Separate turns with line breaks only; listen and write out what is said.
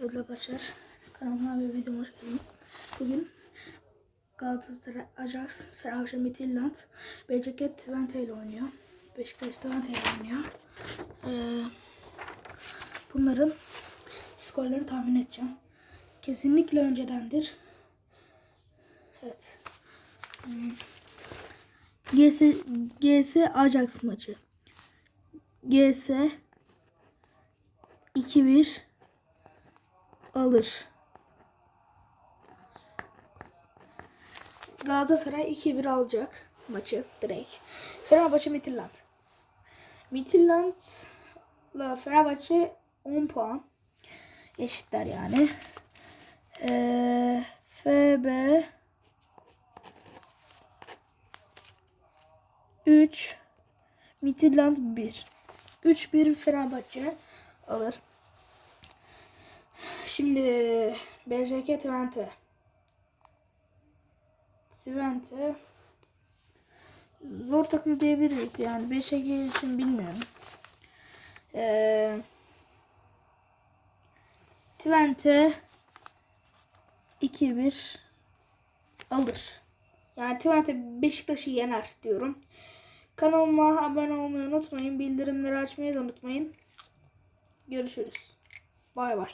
Evet arkadaşlar kanalıma ve videoma hoş geldiniz. Bugün Galatasaray, Ajax, Fenerbahçe, Midtjylland, BCK Twente ile oynuyor. Beşiktaş Twente ile oynuyor. Ee, bunların skorlarını tahmin edeceğim. Kesinlikle öncedendir. Evet. Hmm. GS, GS Ajax maçı. GS 2-1 alır. Galatasaray 2-1 alacak maçı direkt. Fenerbahçe Midtjylland. Midtjylland'la Fenerbahçe 10 puan. Eşitler yani. Ee, FB 3 Midtjylland 1. 3-1 Fenerbahçe alır. Şimdi BJK Twente. Twente zor takım diyebiliriz yani. BJK için bilmiyorum. Ee, Twente 2-1 alır. Yani Twente Beşiktaş'ı yener diyorum. Kanalıma abone olmayı unutmayın. Bildirimleri açmayı da unutmayın. Görüşürüz. Bay bay.